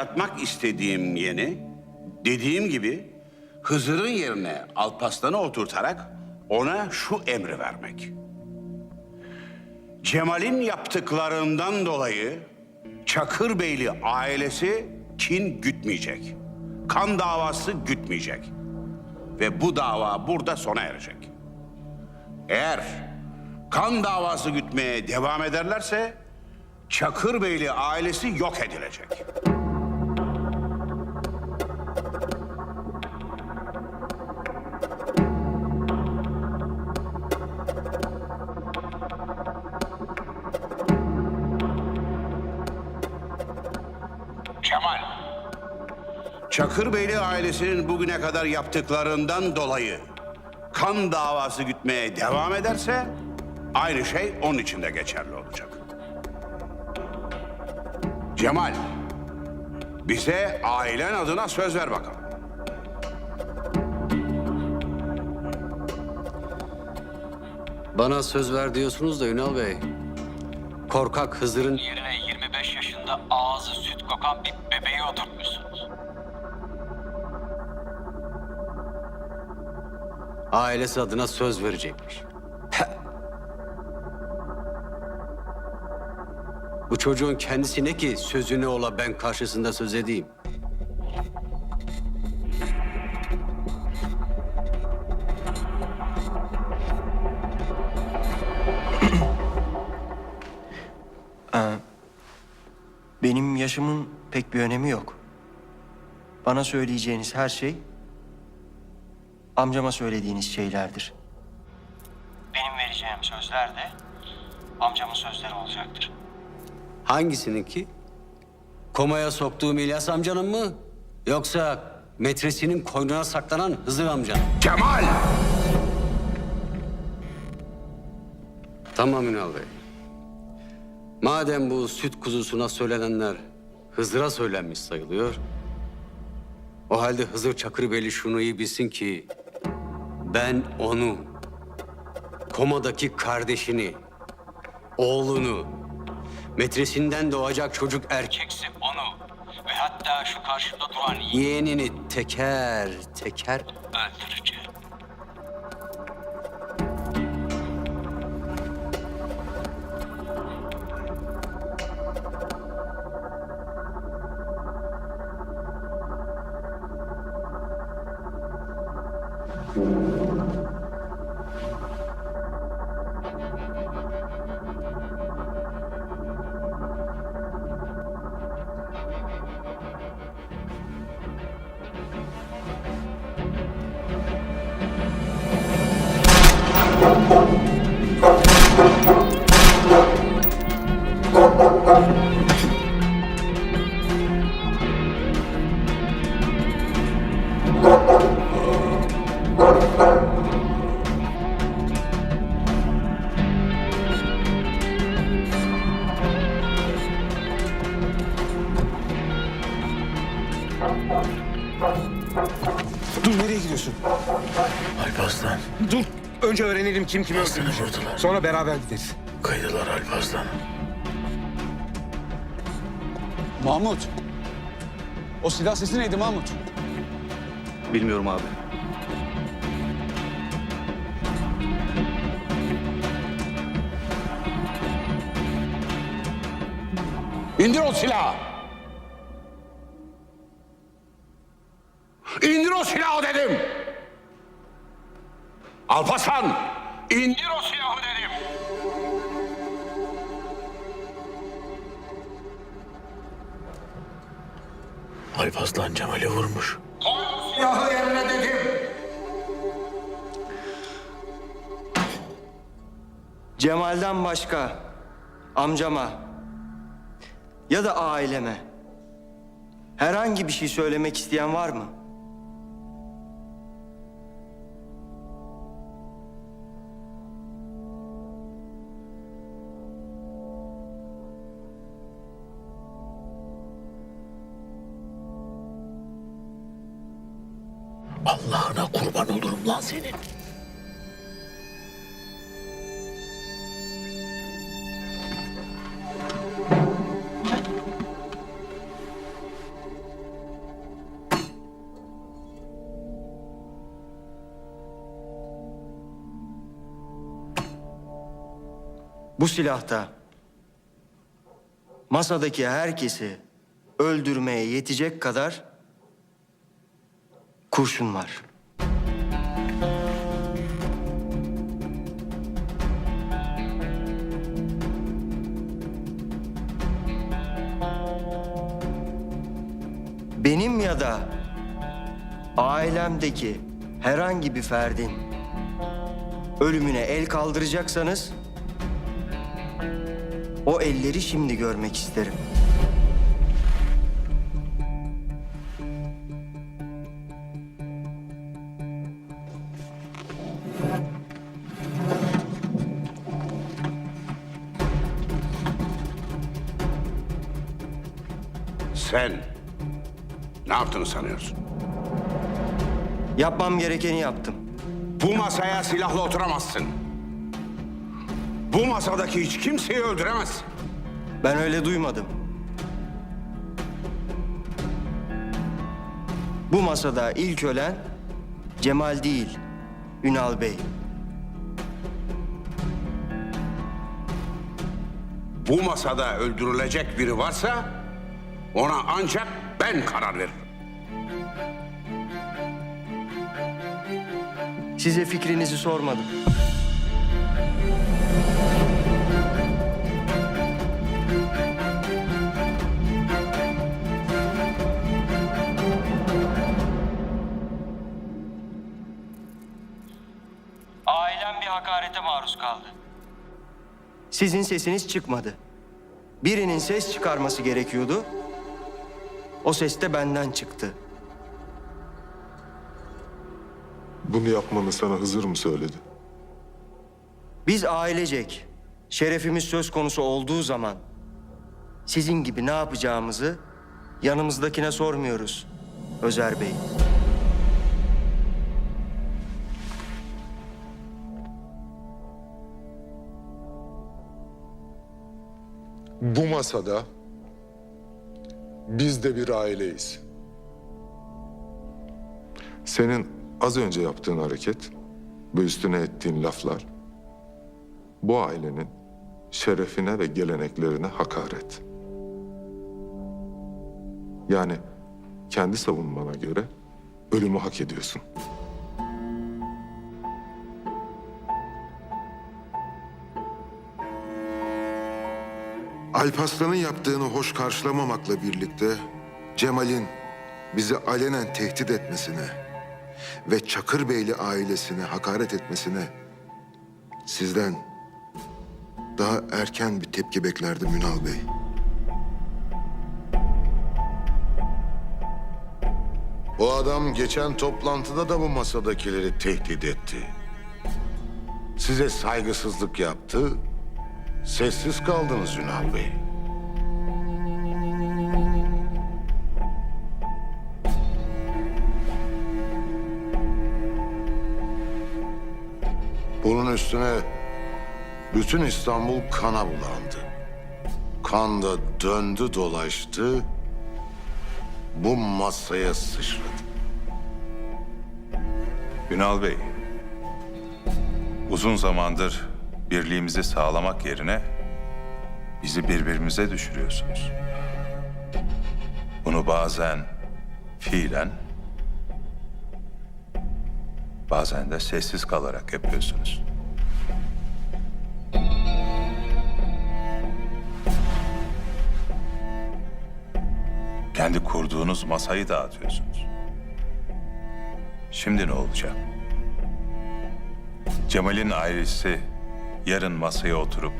başlatmak istediğim yeni, dediğim gibi Hızır'ın yerine Alpaslan'ı oturtarak ona şu emri vermek. Cemal'in yaptıklarından dolayı Çakırbeyli ailesi kin gütmeyecek. Kan davası gütmeyecek. Ve bu dava burada sona erecek. Eğer kan davası gütmeye devam ederlerse Çakırbeyli ailesi yok edilecek. Kemal. Çakırbeyli ailesinin bugüne kadar yaptıklarından dolayı kan davası gütmeye devam ederse aynı şey onun için de geçerli olacak. Cemal, bize ailen adına söz ver bakalım. Bana söz ver diyorsunuz da Ünal Bey. Korkak Hızır'ın yerine 25 yaşında ağzı süt kokan bir bebeği oturtmuşsunuz. ailesi adına söz verecekmiş. Bu çocuğun kendisi ne ki sözüne ola ben karşısında söz edeyim. Benim yaşımın pek bir önemi yok. Bana söyleyeceğiniz her şey amcama söylediğiniz şeylerdir. Benim vereceğim sözler de amcamın sözleri olacaktır. Hangisininki? Komaya soktuğum İlyas amcanın mı? Yoksa metresinin koynuna saklanan Hızır amcanın? Cemal! Tamam Ünal Bey. Madem bu süt kuzusuna söylenenler Hızır'a söylenmiş sayılıyor. O halde Hızır Çakırbeyli şunu iyi bilsin ki... ...ben onu, komadaki kardeşini, oğlunu, metresinden doğacak çocuk erkek Erkekse onu ve hatta şu karşımda duran yeğenini teker teker öldüreceğim. Önce öğrenelim kim kimi öldürmüş. vurdular. Sonra beraber gideriz. Kıydılar Alparslan. Mahmut. O silah sesi neydi Mahmut? Bilmiyorum abi. İndir o silahı! Alparslan Cemal'i vurmuş. Koy silahı yerine dedim! Cemal'den başka amcama ya da aileme herhangi bir şey söylemek isteyen var mı? senin. Bu silahta masadaki herkesi öldürmeye yetecek kadar kurşun var. Benim ya da ailemdeki herhangi bir ferdin ölümüne el kaldıracaksanız o elleri şimdi görmek isterim. Sen ne yaptığını sanıyorsun? Yapmam gerekeni yaptım. Bu masaya silahla oturamazsın. Bu masadaki hiç kimseyi öldüremezsin. Ben öyle duymadım. Bu masada ilk ölen Cemal değil, Ünal Bey. Bu masada öldürülecek biri varsa ona ancak ben karar veririm. Size fikrinizi sormadım. Ailem bir hakarete maruz kaldı. Sizin sesiniz çıkmadı. Birinin ses çıkarması gerekiyordu. O ses de benden çıktı. Bunu yapmanı sana Hızır mı söyledi? Biz ailecek şerefimiz söz konusu olduğu zaman sizin gibi ne yapacağımızı yanımızdakine sormuyoruz Özer Bey. Bu masada biz de bir aileyiz. Senin az önce yaptığın hareket ve üstüne ettiğin laflar bu ailenin şerefine ve geleneklerine hakaret. Yani kendi savunmana göre ölümü hak ediyorsun. Alparslan'ın yaptığını hoş karşılamamakla birlikte Cemal'in bizi alenen tehdit etmesine ve Çakır Beyli ailesine hakaret etmesine sizden daha erken bir tepki beklerdim Ünal Bey. Bu adam geçen toplantıda da bu masadakileri tehdit etti. Size saygısızlık yaptı. Sessiz kaldınız Ünal Bey. Bunun üstüne bütün İstanbul kana bulandı. Kan da döndü dolaştı. Bu masaya sıçradı. Ünal Bey, uzun zamandır birliğimizi sağlamak yerine bizi birbirimize düşürüyorsunuz. Bunu bazen fiilen, bazen de sessiz kalarak yapıyorsunuz. Kendi kurduğunuz masayı dağıtıyorsunuz. Şimdi ne olacak? Cemal'in ailesi yarın masaya oturup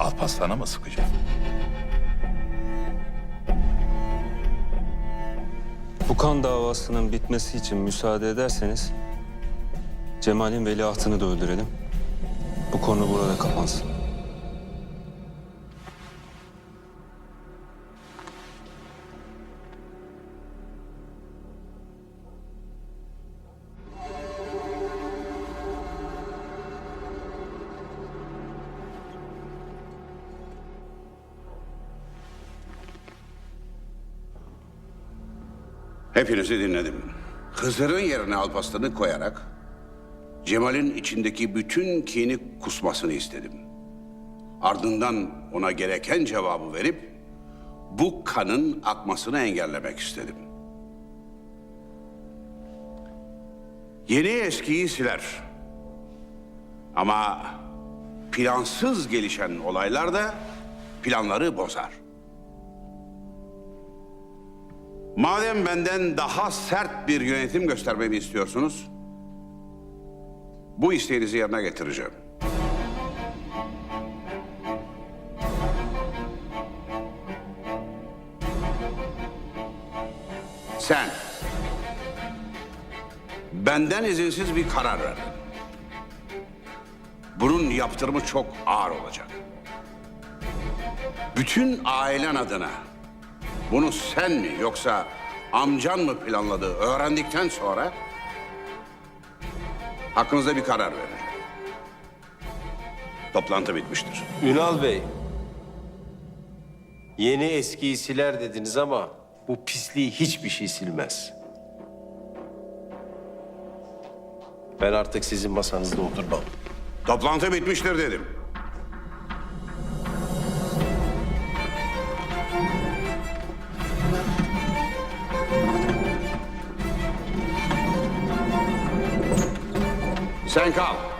Alparslan'a mı sıkacak? Bu kan davasının bitmesi için müsaade ederseniz Cemal'in veliahtını da öldürelim. Bu konu burada kapansın. Hepinizi dinledim. Hızır'ın yerine Alparslan'ı koyarak Cemal'in içindeki bütün kini kusmasını istedim. Ardından ona gereken cevabı verip bu kanın akmasını engellemek istedim. Yeni eskiyi siler. Ama plansız gelişen olaylar da planları bozar. Madem benden daha sert bir yönetim göstermemi istiyorsunuz, bu isteğinizi yerine getireceğim. Sen benden izinsiz bir karar verdin. Bunun yaptırımı çok ağır olacak. Bütün ailen adına bunu sen mi yoksa amcan mı planladı öğrendikten sonra hakkınızda bir karar vereceğim. Toplantı bitmiştir. Ünal Bey. Yeni eskiyi siler dediniz ama bu pisliği hiçbir şey silmez. Ben artık sizin masanızda oturmam. Toplantı bitmiştir dedim. Sen kal.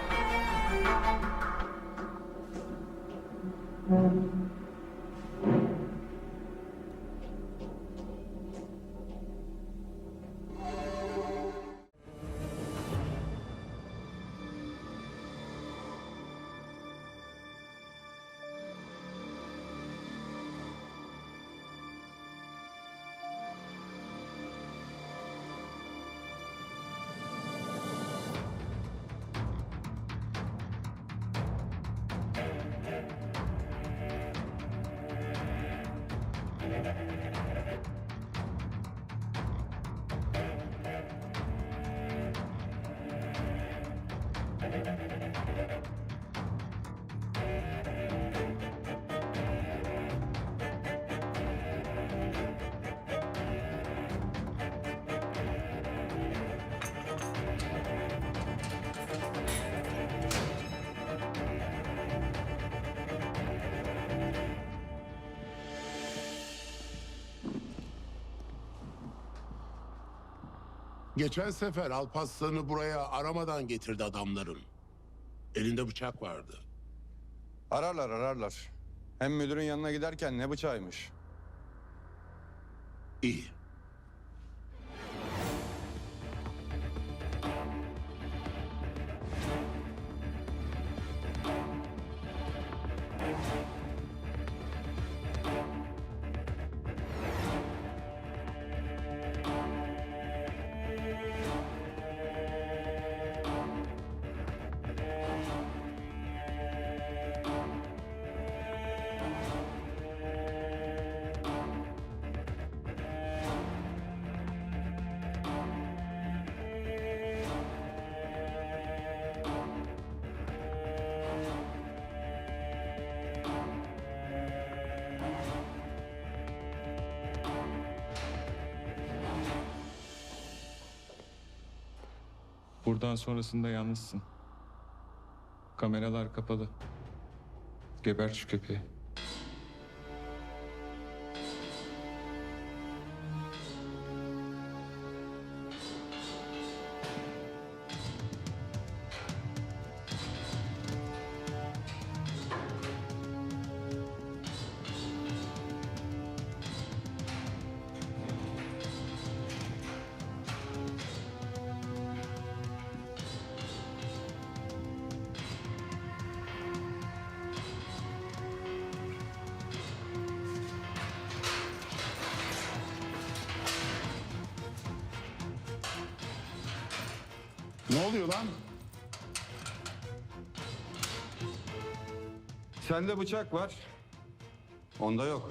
Geçen sefer Alparslan'ı buraya aramadan getirdi adamların. Elinde bıçak vardı. Ararlar ararlar. Hem müdürün yanına giderken ne bıçağıymış. İyi. Buradan sonrasında yalnızsın. Kameralar kapalı. Geber şu köpeği. Ne oluyor lan? Sende bıçak var. Onda yok.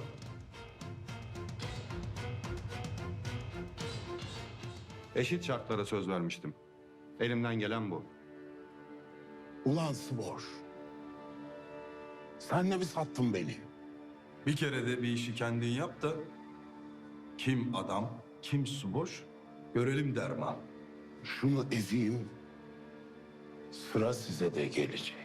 Eşit şartlara söz vermiştim. Elimden gelen bu. Ulan Sıboş. Sen de mi sattın beni? Bir kere de bir işi kendin yap da kim adam, kim su boş görelim derman. Şunu ezeyim. Sıra size de gelecek.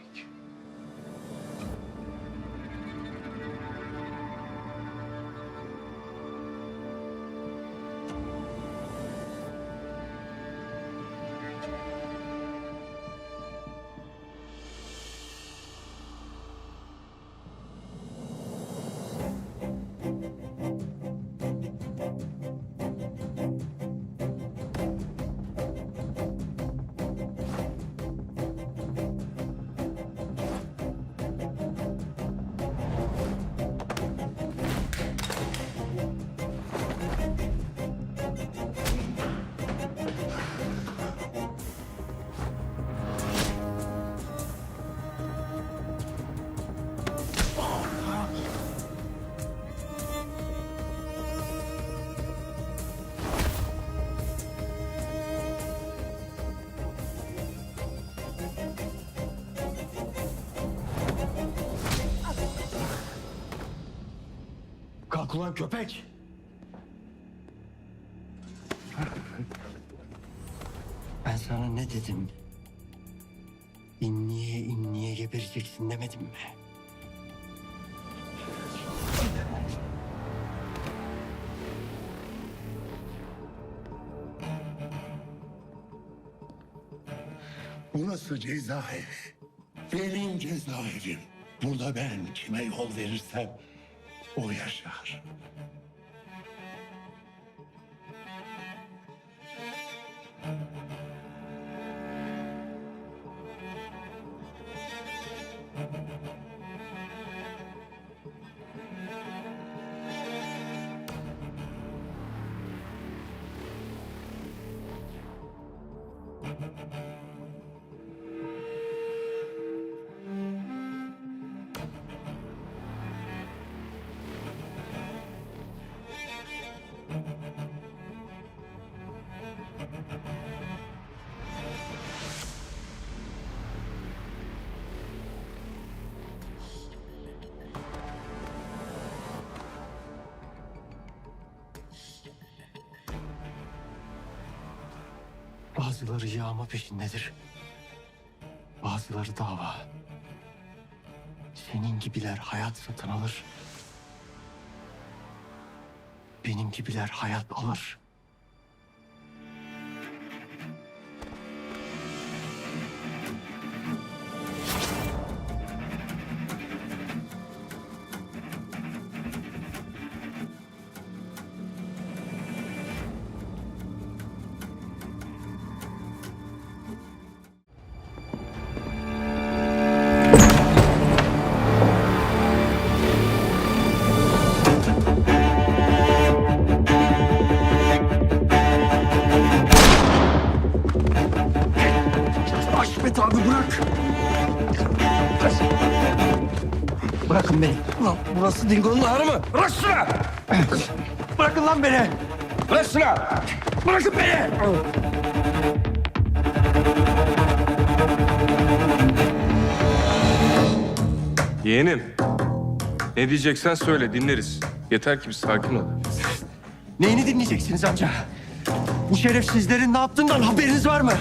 Ulan köpek! Ben sana ne dedim? İnniye inniye gebereceksin demedim mi? Burası cezaevi. Benim cezaevim. Burada ben kime yol verirsem o yaşar. Bazıları yağma peşindedir. Bazıları dava. Senin gibiler hayat satın alır. Benim gibiler hayat alır. Bırakın beni. Ulan burası Dingo'nun ağrı mı? Bırak şunu! Bırakın lan beni! Bırak şunu! Bırakın beni! Yeğenim. Ne diyeceksen söyle dinleriz. Yeter ki bir sakin ol. Neyini dinleyeceksiniz amca? Bu şerefsizlerin ne yaptığından haberiniz var mı?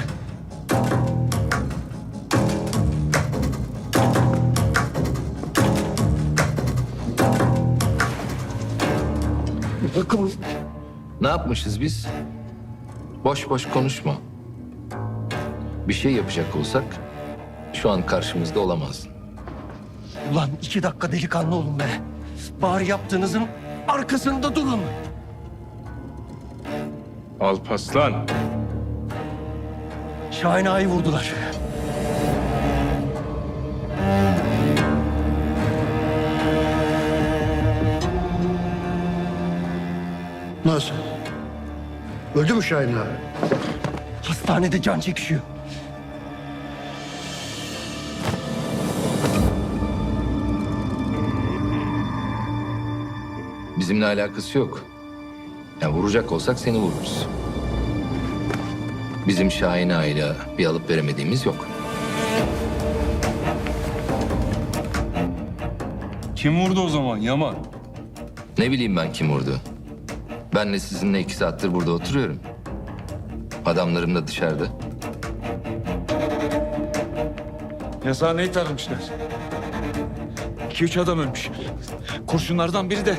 Bakın Ne yapmışız biz? Boş boş konuşma. Bir şey yapacak olsak şu an karşımızda olamazdın. Ulan iki dakika delikanlı olun be. Bari yaptığınızın arkasında durun. Alpaslan. Şahin ağayı vurdular. Nasıl? Öldü mü Şahin abi? Hastanede can çekişiyor. Bizimle alakası yok. Ya vuracak olsak seni vururuz. Bizim Şahin aile bir alıp veremediğimiz yok. Kim vurdu o zaman Yaman? Ne bileyim ben kim vurdu. Ben de sizinle iki saattir burada oturuyorum. Adamlarım da dışarıda. Yasaneyi taramışlar. İki üç adam ölmüş. Kurşunlardan biri de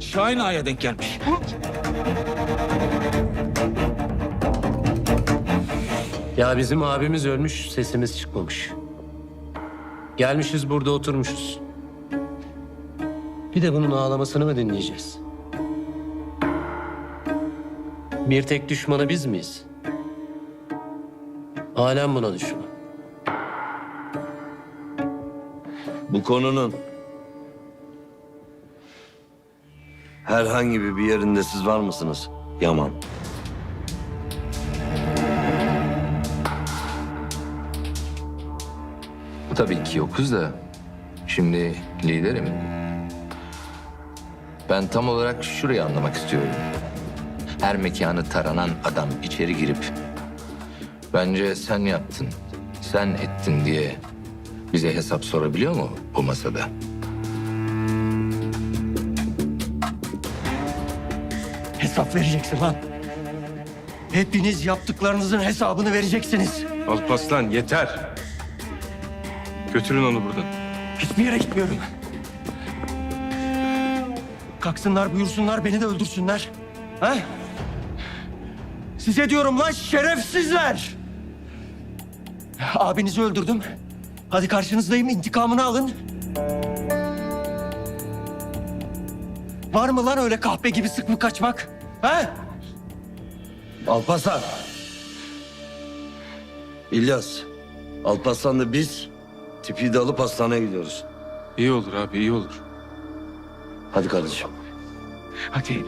Şahin Ağa'ya denk gelmiş. Ya bizim abimiz ölmüş, sesimiz çıkmamış. Gelmişiz burada oturmuşuz. Bir de bunun ağlamasını mı dinleyeceğiz? Bir tek düşmanı biz miyiz? Alem buna düşman. Bu konunun herhangi bir bir yerinde siz var mısınız? Yaman. Tabii ki yokuz da şimdi liderim. Ben tam olarak şurayı anlamak istiyorum. Her mekanı taranan adam içeri girip bence sen yaptın, sen ettin diye bize hesap sorabiliyor mu bu masada? hesap vereceksin lan. Hepiniz yaptıklarınızın hesabını vereceksiniz. Alpaslan yeter. Götürün onu buradan. Hiçbir yere gitmiyorum. Kalksınlar buyursunlar beni de öldürsünler. Ha? Size diyorum lan şerefsizler. Abinizi öldürdüm. Hadi karşınızdayım intikamını alın. Var mı lan öyle kahpe gibi sık mı kaçmak? Ha? Alparslan. İlyas. Alparslan'la biz tipi de alıp hastaneye gidiyoruz. İyi olur abi iyi olur. Hadi kardeşim. Hadi.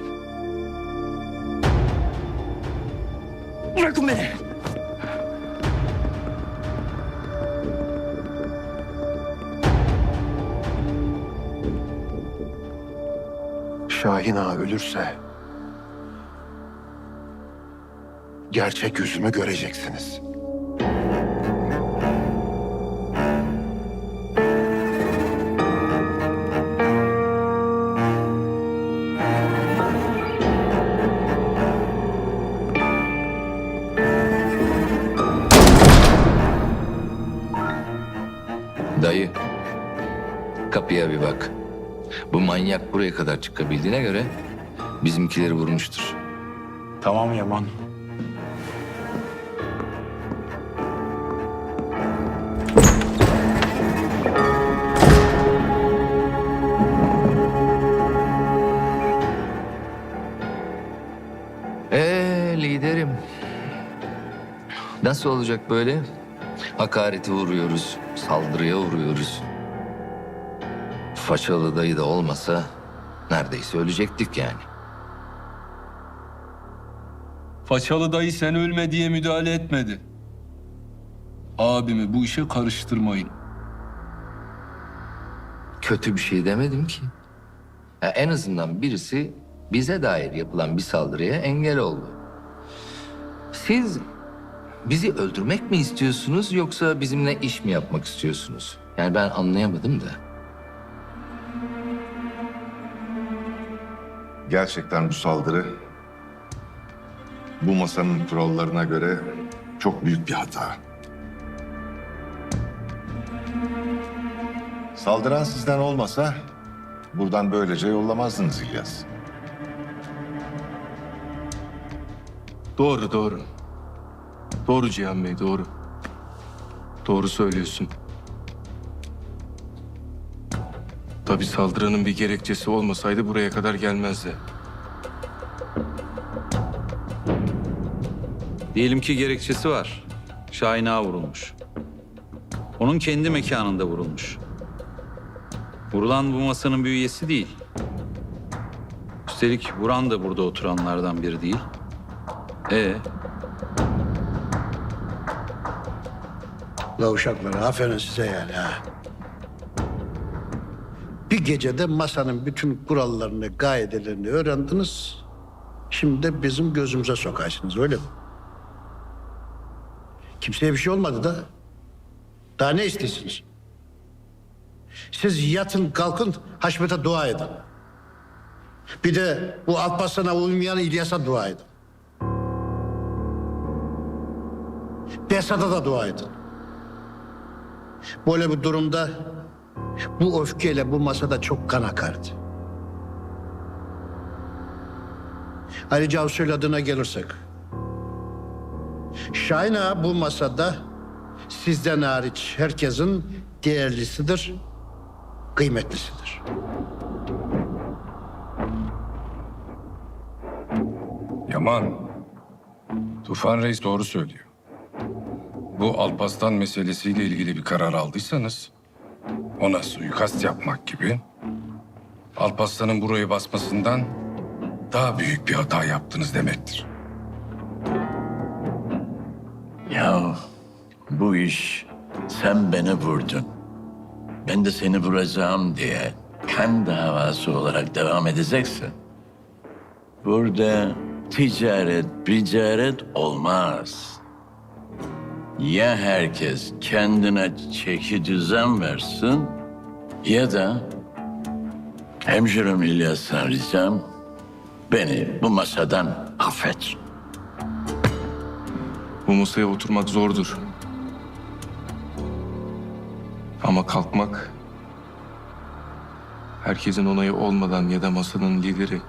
Bırakın beni. Şahin Ağa ölürse gerçek yüzümü göreceksiniz. Kadar çıkabildiğine göre bizimkileri vurmuştur. Tamam Yaman. Ee liderim. Nasıl olacak böyle? Hakareti vuruyoruz, saldırıya uğruyoruz. Façalı dayı da olmasa neredeyse ölecektik yani. Façalı dayı sen ölme diye müdahale etmedi. Abimi bu işe karıştırmayın. Kötü bir şey demedim ki. Ya en azından birisi bize dair yapılan bir saldırıya engel oldu. Siz bizi öldürmek mi istiyorsunuz yoksa bizimle iş mi yapmak istiyorsunuz? Yani ben anlayamadım da. Gerçekten bu saldırı bu masanın kurallarına göre çok büyük bir hata. Saldıran sizden olmasa buradan böylece yollamazdınız İlyas. Doğru doğru. Doğru Cihan Bey doğru. Doğru söylüyorsun. Tabii saldırının bir gerekçesi olmasaydı buraya kadar gelmezdi. Diyelim ki gerekçesi var. Şahin Ağa vurulmuş. Onun kendi mekanında vurulmuş. Vurulan bu masanın bir üyesi değil. Üstelik vuran da burada oturanlardan biri değil. E La uşaklar aferin size yani ha. Bir gecede masanın bütün kurallarını, kaidelerini öğrendiniz. Şimdi de bizim gözümüze sokarsınız öyle mi? Kimseye bir şey olmadı da. Daha ne istiyorsunuz? Siz yatın kalkın Haşmet'e dua edin. Bir de bu Alparslan'a uymayan İlyas'a dua edin. Besat'a da dua edin. Böyle bir durumda bu öfkeyle bu masada çok kan akardı. Ayrıca usul adına gelirsek. Şahin Ağa bu masada sizden hariç herkesin değerlisidir, kıymetlisidir. Yaman. Tufan Reis doğru söylüyor. Bu Alpaslan meselesiyle ilgili bir karar aldıysanız... ...ona suikast yapmak gibi... ...Alpaslan'ın burayı basmasından... ...daha büyük bir hata yaptınız demektir. Ya bu iş sen beni vurdun. Ben de seni vuracağım diye kan davası olarak devam edeceksin. Burada ticaret, ticaret olmaz. Ya herkes kendine çeki düzen versin ya da hemşirem İlyas'tan ricam Beni bu masadan affet. Bu masaya oturmak zordur. Ama kalkmak herkesin onayı olmadan ya da masanın lideri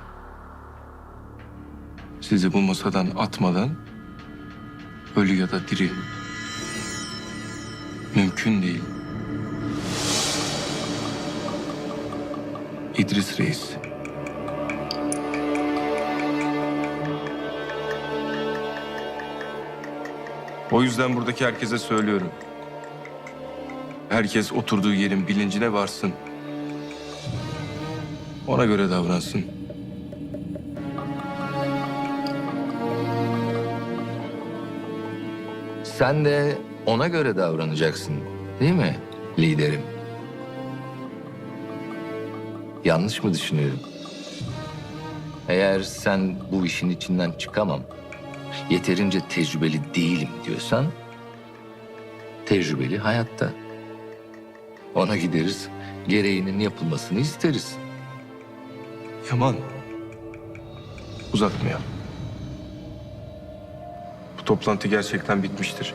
sizi bu masadan atmadan ölü ya da diri mümkün değil. İdris Reis. O yüzden buradaki herkese söylüyorum. Herkes oturduğu yerin bilincine varsın. Ona göre davransın. Sen de ona göre davranacaksın değil mi liderim? Yanlış mı düşünüyorum? Eğer sen bu işin içinden çıkamam, yeterince tecrübeli değilim diyorsan, tecrübeli hayatta. Ona gideriz, gereğinin yapılmasını isteriz. Yaman. Uzatmayalım. Bu toplantı gerçekten bitmiştir.